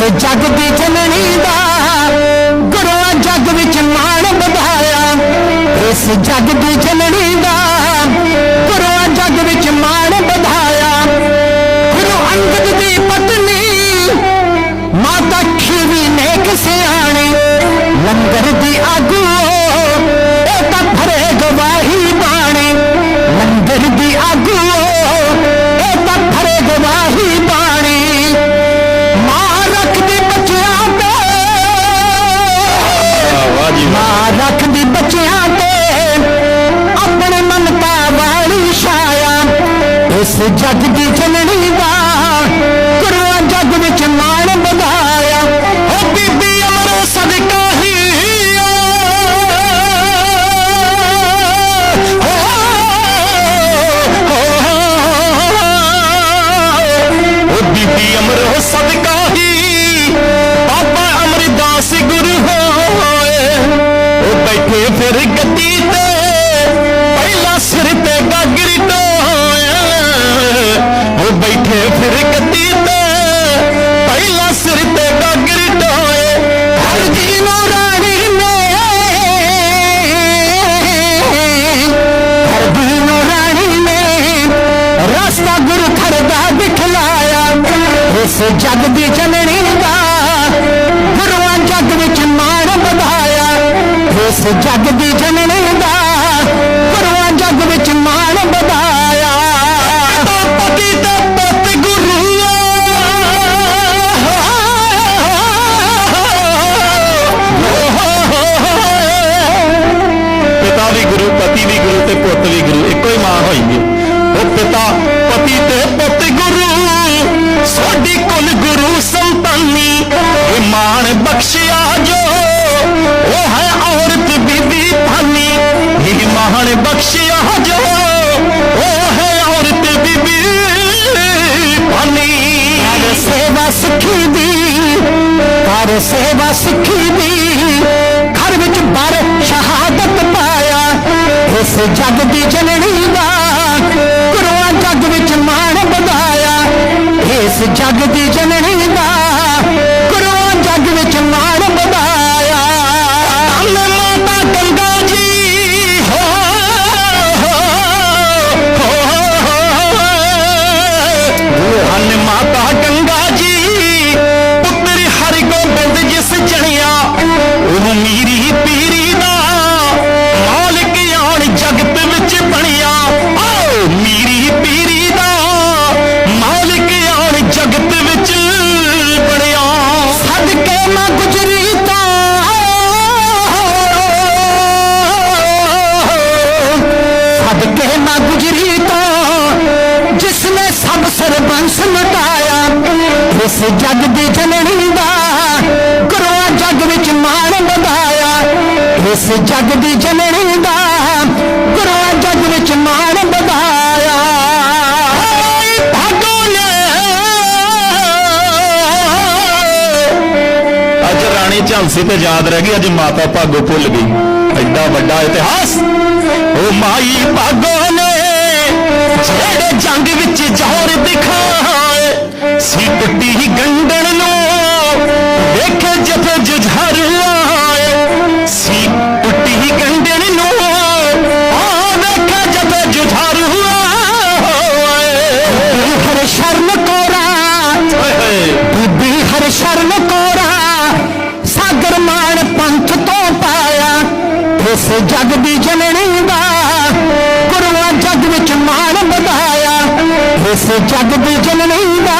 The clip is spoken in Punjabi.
ਜੱਗ ਦੀ ਜਨਨੀ ਦਾ, ਗੁਰੂਆਂ ਜੱਗ ਵਿੱਚ ਮਾਣ ਵਧਾਇਆ। ਇਸ ਜੱਗ ਦੀ ਜਨਨੀ ਦਾ, ਗੁਰੂਆਂ ਜੱਗ ਵਿੱਚ ਮਾਣ ਵਧਾਇਆ। ਗੁਰੂ ਅੰਗਦ ਦੀ ਪਤਨੀ, ਮਾਤਾ ਖੀਵੀ ਨੇਕ ਸਿਆਣੀ, ਲੰਗਰ ਦੀ ਆਗੂ ਇਸ ਜੱਗ ਦੀ ਜਨਨੀ ਦਾ, ਗੁਰੂਆਂ ਜੱਗ ਵਿੱਚ ਮਾਣ ਵਧਾਇਆ। ਓ ਬੀਬੀ ਅਮਰੋ, ਸਦਕਾ ਹੀ ਉਹ ਬੀਬੀ ਅਮਰੋ, ਸਦਕਾ ਹੀ। ਬਾਬਾ ਅਮਰਦਾਸ ਗੁਰੂ ਹੋਏ। ਉਹ ਬੈਠੇ ਫਿਰ ਗੱਦੀ ਤੇ। ਇਸ ਜੱਗ ਦੀ ਜਨਨੀ ਦਾ ਗੁਰੂਆਂ ਜੱਗ ਵਿੱਚ ਮਾਣ ਵਧਾਇਆ। ਇਸ ਜੱਗ ਦੀ ਜਨਨੀ ਦਾ ਗੁਰੂਆਂ ਜੱਗ ਵਿੱਚ ਮਾਣ ਵਧਾਇਆ। ਪਤੀ ਤੇ ਪੁੱਤ ਪਿਤਾ ਵੀ ਗੁਰੂ ਪਤੀ ਵੀ ਗੁਰੂ ਤੇ ਪੁੱਤ ਵੀ ਗੁਰੂ ਇੱਕੋ ਹੀ ਮਾਂ ਹੋਈ ਹੈ। ਉਹ ਪਿਤਾ ਮਾਣ ਬਖਸ਼ਿਆ ਜੋ, ਉਹ ਹੈ ਔਰਤ ਬੀਬੀ ਭਾਨੀ। ਇਹ ਮਾਣ ਬਖਸ਼ਿਆ ਜੋ, ਉਹ ਹੈ ਔਰਤ ਬੀਬੀ ਭਾਨੀ। ਕਰ ਸੇਵਾ ਸਿੱਖੀ ਦੀ, ਕਰ ਸੇਵਾ ਸਿੱਖੀ ਦੀ, ਘਰ ਵਿੱਚ ਬਰ ਸ਼ਹਾਦਤ ਪਾਇਆ। ਇਸ ਜੱਗ ਦੀ ਜਨਨੀ ਦਾ ਗੁਰੂਆਂ ਜੱਗ ਵਿੱਚ ਮਾਣ ਵਧਾਇਆ। ਇਸ ਜੱਗ ਦੀ ਜਨਨੀ ਦਾ ਇਸ ਜੱਗ ਦੀ ਜਨਨੀ ਦਾ ਗੁਰੂਆਂ ਜੱਗ ਵਿੱਚ ਮਾਣ ਵਧਾਇਆ। ਇਸ ਜੱਗ ਦੀ ਜਨਨੀ ਦਾ ਗੁਰੂਆਂ ਜੱਗ ਵਿੱਚ ਮਾਣ ਵਧਾਇਆ। ਭਾਗੋ ਨੇ ਅੱਜ ਰਾਣੀ ਝਾਂਸੀ ਤੇ ਯਾਦ ਰਹਿ ਗਈ, ਅੱਜ ਮਾਤਾ ਭਾਗੋ ਭੁੱਲ ਗਈ। ਐਡਾ ਵੱਡਾ ਇਤਿਹਾਸ। ਉਹ ਮਾਈ ਭਾਗੋ ਨੇ, ਜਿਹੜੇ ਜੰਗ ਵਿੱਚ ਸੀ ਟੁੱਟੀ ਹੀ ਗੰਡਣ ਨੂੰ ਵੇਖੇ ਜਥੇ ਜੁਝਾਰ ਆਏ। ਸੀ ਟੁੱਟੀ ਗੰਡਣ ਨੂੰ ਆ ਵੇਖੇ ਜਥੇ ਜੁਝਾਰ ਆਏ। ਹਰ ਸ਼ਰਮ ਕੋਰਾ ਓਏ ਬੀਬੀ ਹਰ ਸ਼ਰਮ ਕੋਰਾ, ਸਾਗਰ ਮਾਣ ਪੰਥ ਤੋਂ ਪਾਇਆ। ਇਸ ਜਗ ਦੀ ਜਨਨੀ ਦਾ ਗੁਰੂਆਂ ਜਗ ਵਿੱਚ ਮਾਣ ਵਧਾਇਆ। ਇਸ ਜਗ ਦੀ ਜਨਨੀ ਦਾ